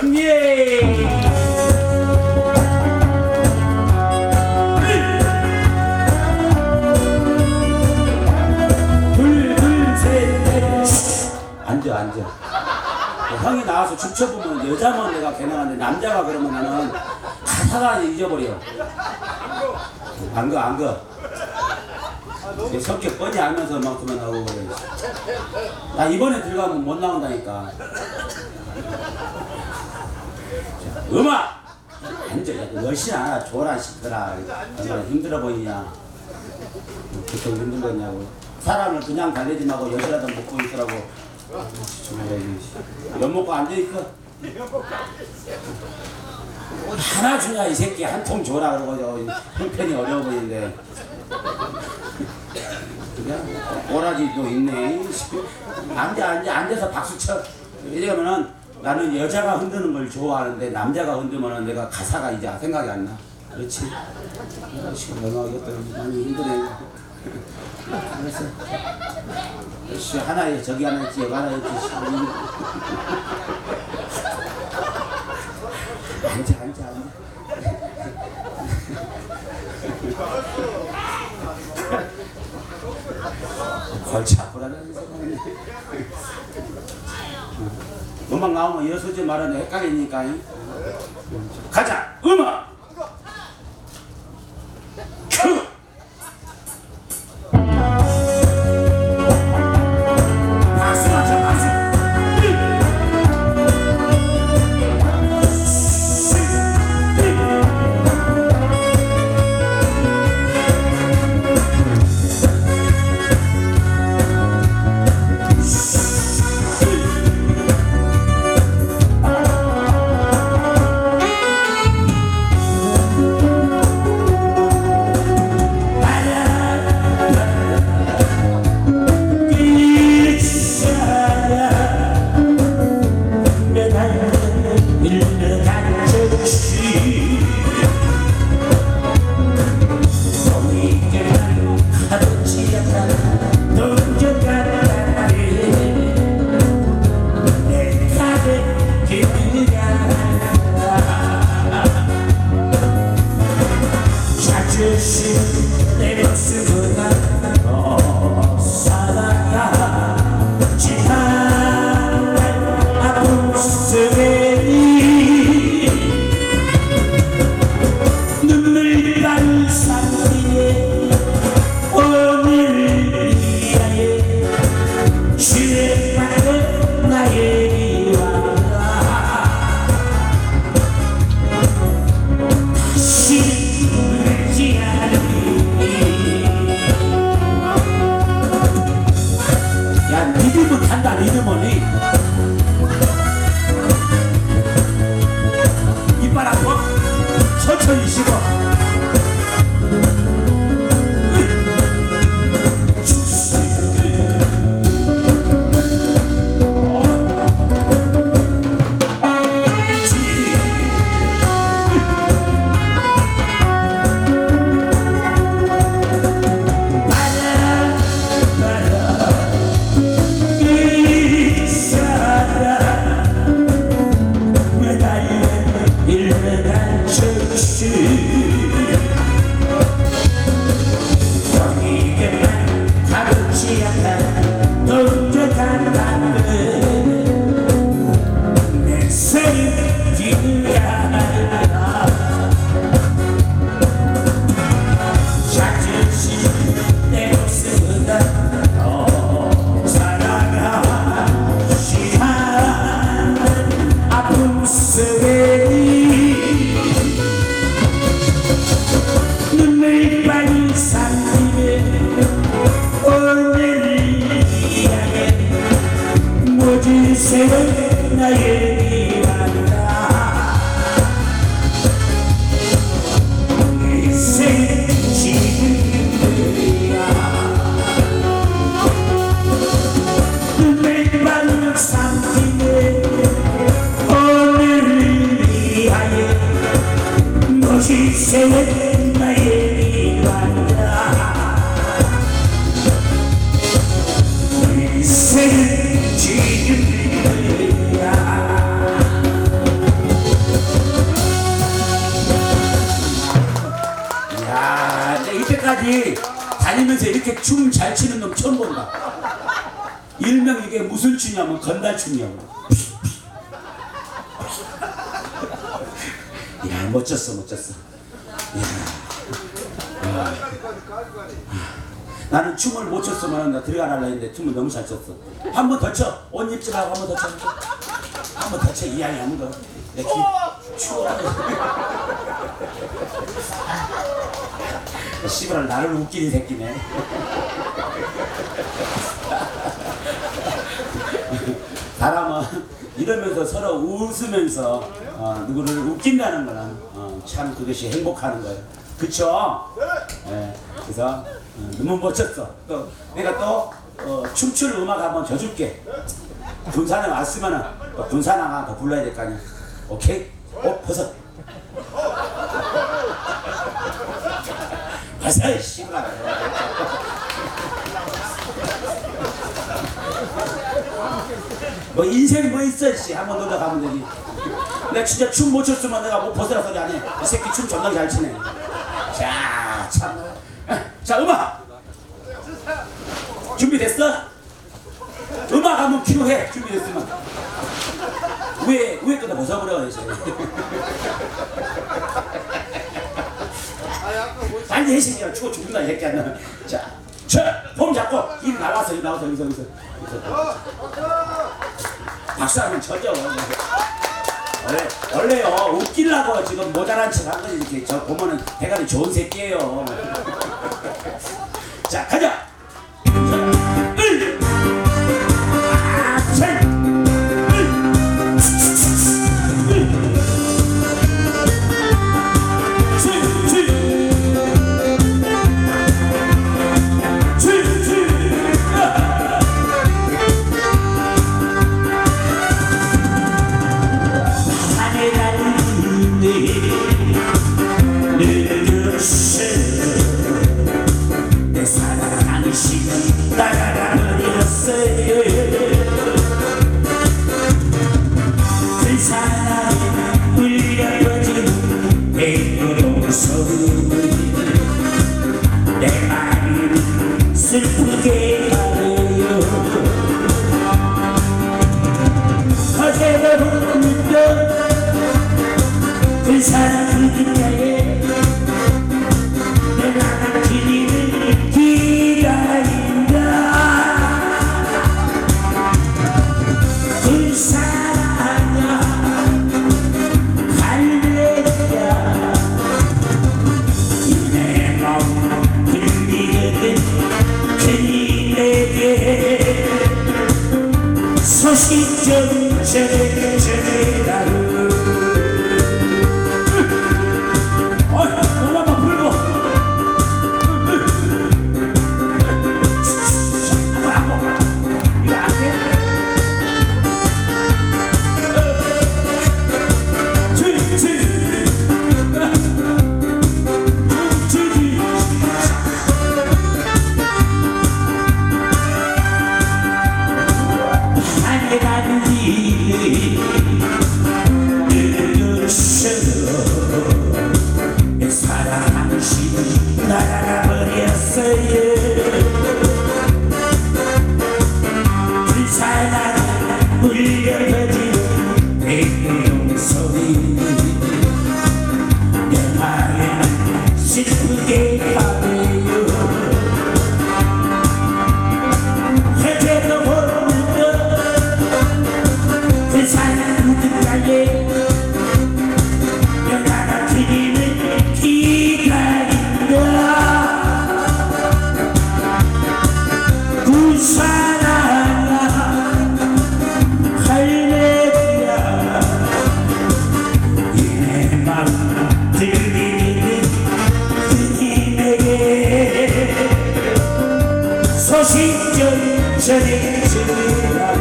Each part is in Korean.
넷. 앉아. 형이 나와서 죽쳐보면 여자만 내가 개명하는데 남자가 그러면 나는 가사가 잊어버려. 안 거, 안 거. 내 성격 뻔히 알면서 만큼만 나오고 그래. 나 이번에 들어가면 못 나온다니까. 자, 음악! 앉아. 열심히. 줘라, 시끄라. 얼마나 힘들어 보이냐. 보통 힘들겠냐고. 사람을 그냥 달래지 말고 여자라도 먹고 있으라고. 정말 엿 먹고 앉아있어. 하나 주냐 이 새끼 한 통 줘라 그러고 저 형편이 어려워 보이는데 그냥 오라지도 있네 앉아 앉아 앉아서 박수 쳐 이러면은 나는 여자가 흔드는 걸 좋아하는데 남자가 흔들면은 내가 가사가 이제 생각이 안 나. 그렇지? 시간 넘어가겠다 많이 힘드네. 알았어 씨 하나에 저기 하나 있지 여기 하나 있지 씨. 앉아 앉아 앉아. 골치 아프다는 생각이 음악 나오면 여서지 말하는 헷갈리니까 가자 음악 이야, 내 이때까지 다니면서 이렇게 춤 잘 추는 놈 처음 본다. 일명 이게 무슨 춤이냐면 건달춤이냐고. 야 멋졌어 멋졌어. 야. 야. 나는 춤을 못 췄으면 나 들어가라 했는데 춤을 너무 잘 췄어. 한 번 더 쳐. 옷 입지 말고 한 번 더 쳐. 한 번 더 쳐. 이양이 한 번 더. 내 귀, 추워. 씨발 나를 웃기는 새끼네. 사람은 이러면서 서로 웃으면서 어, 누구를 웃긴다는 거는 어, 참 그것이 행복하는 거예요. 그쵸? 예, 그래서 어, 너무 멋졌어. 또 내가 또 어, 춤출 음악 한번 줘줄게. 군산에 왔으면은 또 군산항아 더 불러야 될 거 아니야. 오케이? 옷 벗어. 벗어, 씨발. 뭐 인생 뭐 있어 씨. 한번 놀러 가면 되니. 내가 진짜 춤 못 췄으면 내가 못 벗으라 소리 안해 이 새끼 춤 존나 잘 추네. 자참자 음악! 준비됐어? 음악 한번 큐해. 준비됐으면. 위에 거다 벗어버려 이제? 이 새끼야. 추워 죽는다 이 새끼야. 자저폼 잡고. 입 나와서 입 나와서 여기서 여기서 여기서 박수 한번 쳐줘. 원래, 원래요, 웃기려고 지금 모자란 척 한 거지. 이렇게 저 보면은 대가리 좋은 새끼예요. 자, 가자! 소신적인 전해집니다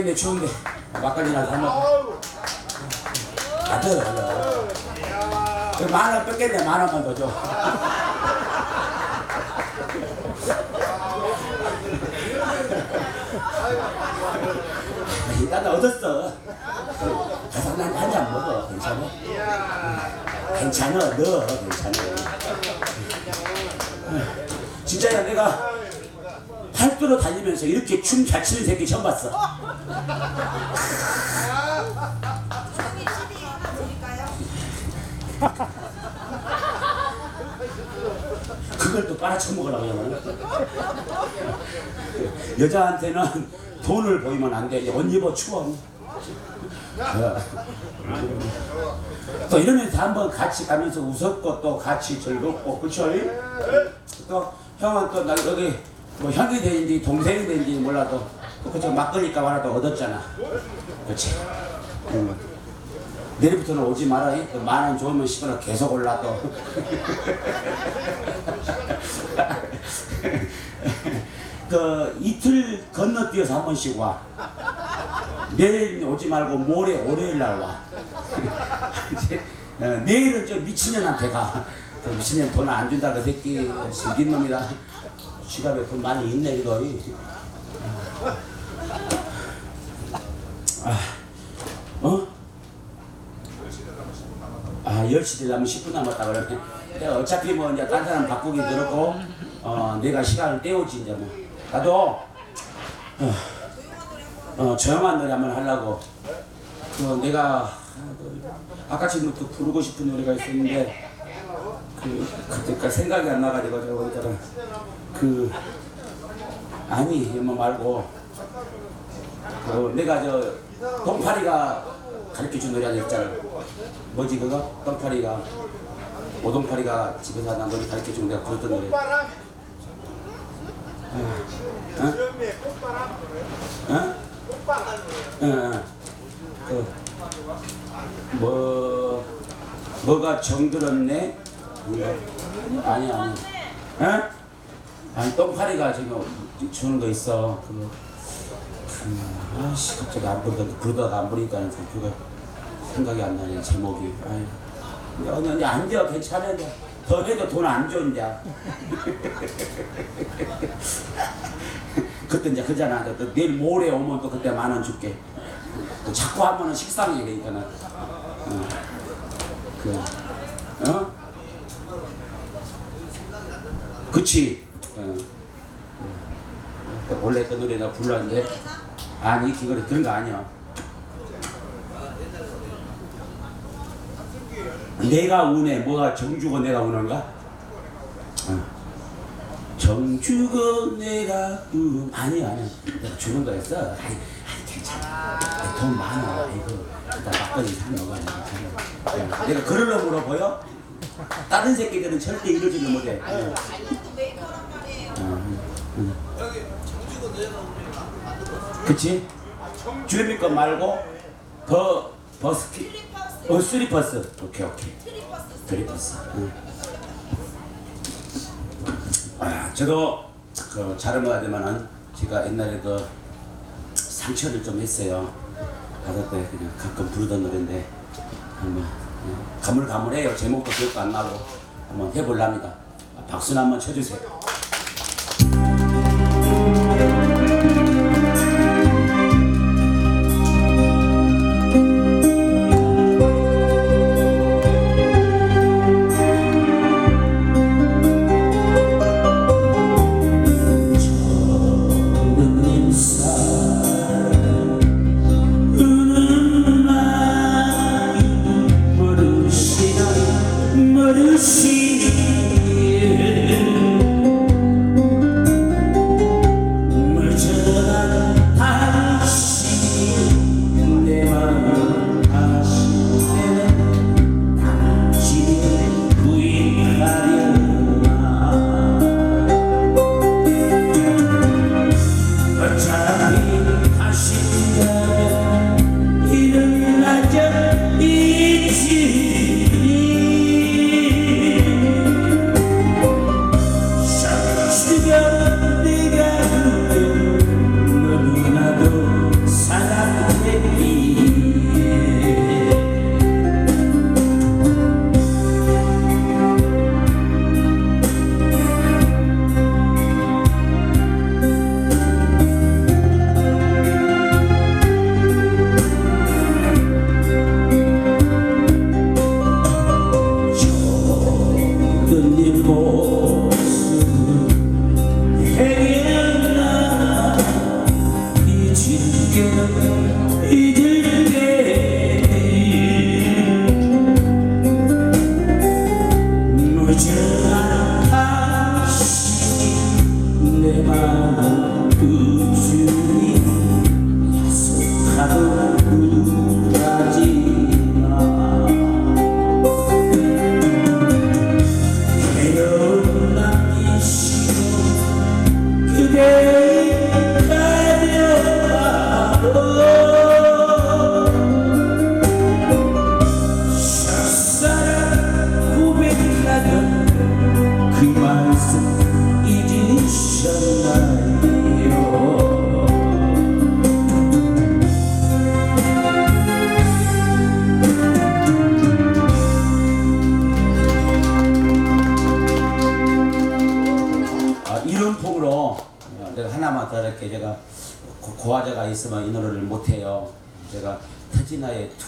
고생했네 추운데 막걸리나 사 먹어 아들 아들 만원 뺏겠네 만 원만 더 줘. 일단 얻었어. 가서 한잔 먹어. 괜찮아? 괜찮아. 너 괜찮아. 진짜야 내가 팔도로 다니면서 이렇게 춤 잘 추는 새끼 처음 봤어. 그걸 또 빨아쳐먹으라고 하면 여자한테는 돈을 보이면 안 돼. 옷 입어 추워. 또 이러면서 한번 같이 가면서 웃었고 또 같이 즐겁고 그쵸? 또 형은 또 나 여기 뭐 형이 되는지 동생이 되는지 몰라도 또 그저 막걸리값 하나도 얻었잖아. 그치? 응. 내일부터는 오지 마라. 만원 좋으면 시끄러 계속 올라 또. 그 이틀 건너뛰어서 한 번씩 와. 내일 오지 말고 모레 월요일 날 와. 어, 내일은 저 미친년한테 가. 그 미친년 돈 안 준다 그 새끼 즐긴 놈이다. 지갑에 돈 많이 있네 이거. 아, 어? 아, 10시 되려면 10분 남았다 그러네. 내가 어차피 뭐 이제 딴 사람 바꾸기 그렇고, 어, 내가 시간을 때우지 이제 뭐. 나도, 어, 어, 조용한 노래 한번 하려고. 그 내가 아까 지금부터 부르고 싶은 노래가 있었는데, 그 그때까지 생각이 안 나가지고 제가 보니까 그 아니 뭐 말고 그 내가 저 동파리가 가르쳐 준 노래 하나 있잖아. 뭐지 그거? 똥파리가 오동파리가 집에서 하나 노래 가르쳐 준 내가 부르던 노래. 어? 어? 꽃바람 어? 어. 그, 뭐 뭐가 정들었네? 아니 아니. 어? 아니 똥파리가 지금 주는 거 있어. 그거. 그, 아씨 갑자기 안 부르다 부르다가 안 부르니까 그거 생각이 안 나네 제목이. 아유. 근데 언니 언니 앉아 괜찮아. 더 해도 돈 안 줘 이제. 그때 이제 그잖아. 또 내일 모레 오면 또 그때 만 원 줄게. 또 자꾸 하면은 식상해 그러니까는. 어. 그, 어? 그치. 어. 어. 원래 그 노래 나 불렀는데 아니 그거를 그런 거 아니야. 내가 우네 뭐가 정주고 내가 우는가? 어. 정주고 내가 우 아니 아니 내가 주는 거였어. 아니, 아니 괜찮아. 돈 많아. 이거 일단 막걸리 사 먹어. 괜찮아. 내가 그럴 놈으로 보여? 다른 새끼들은 절대 이러지를 못해. 메이커란 말이에요. 그치? 주름이 거 말고 더 버스키 어 쓰리퍼스 오케이 오케이 트리퍼스. 응. 아 저도 그 자랑해야 되면은 제가 옛날에 그 상처를 좀 했어요 받을 때 그냥 가끔 부르던 노래인데 한번 예, 가물가물해요. 제목도 기억도 안 나고. 한번 해볼랍니다. 박수나 한번 쳐주세요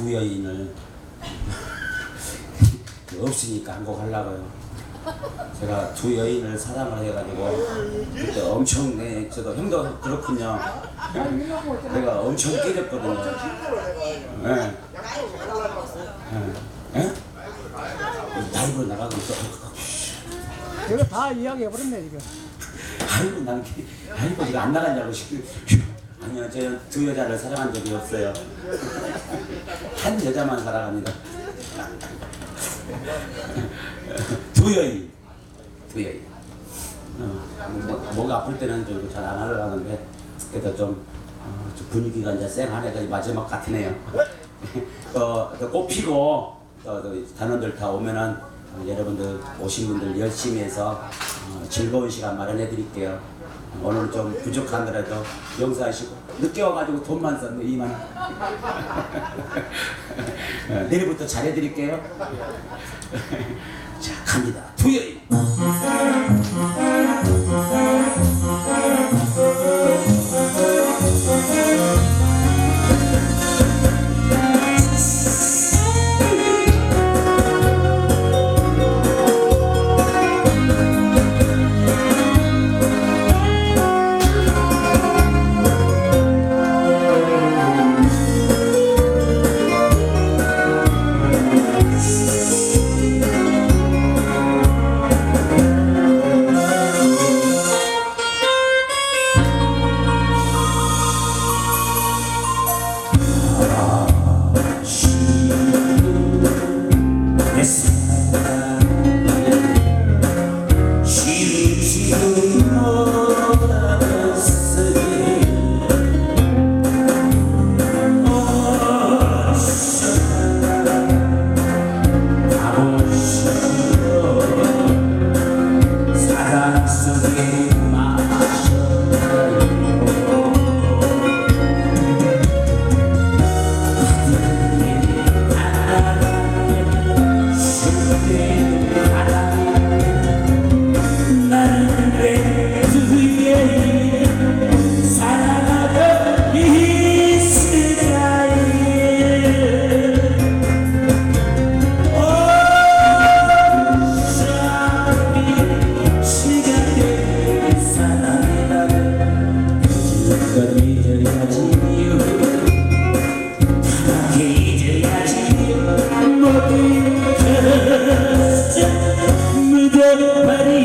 두 여인을 없으니까 한곡 하려고요. 제가 두 여인을 사랑을 해가지고 그때 엄청 내 저도 형도 그렇군요. 내가 엄청 깨졌거든요. 예. 예? 예? 라이브 나가고 또 이거 다 이야기해버렸네 지금 아이고 난 게- 아이고 이거 안 나갔냐고 싶 아니요 저두 여자를 사랑한 적이 없어요. 한 여자만 사랑합니다. 두 여인. 두 여인. 어, 뭐, 목 아플 때는 좀잘안 하려고 그래도 좀, 어, 좀 분위기가 이제 쌩하네가 마지막 같으네요. 어, 또 꽃피고 또, 또 단원들 다 오면은 어, 여러분들 오신 분들 열심히 해서 어, 즐거운 시간 마련해 드릴게요. 어, 오늘 좀 부족하더라도 용서하시고 늦게 와가지고 돈만 썼네 2만 원. 어, 내일부터 잘해 드릴게요. 자 갑니다. 투여인. everybody.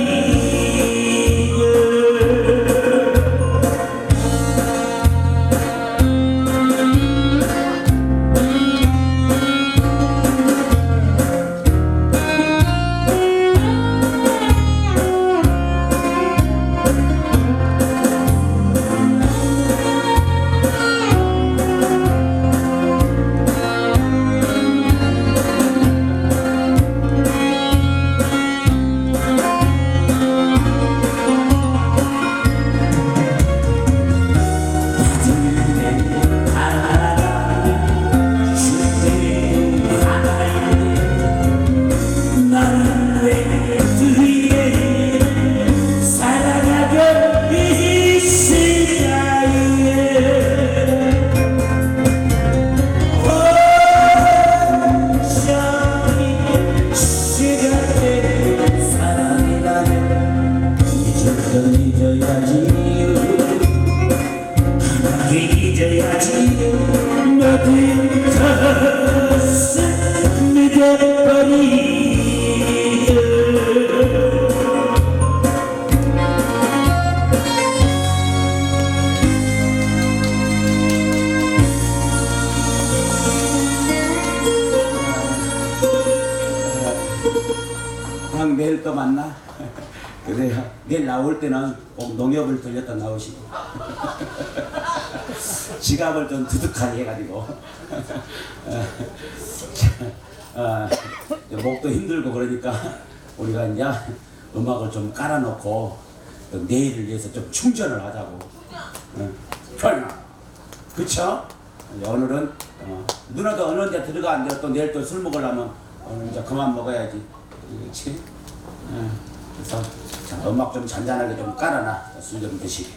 내일 또 만나. 그래요. 내일 나올 때는 꼭 농협을 들렸다 나오시고. 지갑을 좀 두둑하게 해가지고. 아, 목도 힘들고 그러니까 우리가 이제 음악을 좀 깔아놓고 내일을 위해서 좀 충전을 하자고. 어, 설마. 그쵸? 오늘은 어, 누나도 어느 데 들어가 안 돼. 또 내일 또 술 먹으려면 오늘 이제 그만 먹어야지. 그렇지? 예, 그래서 음악 좀 잔잔하게 좀 깔아놔. 술 좀 드시게.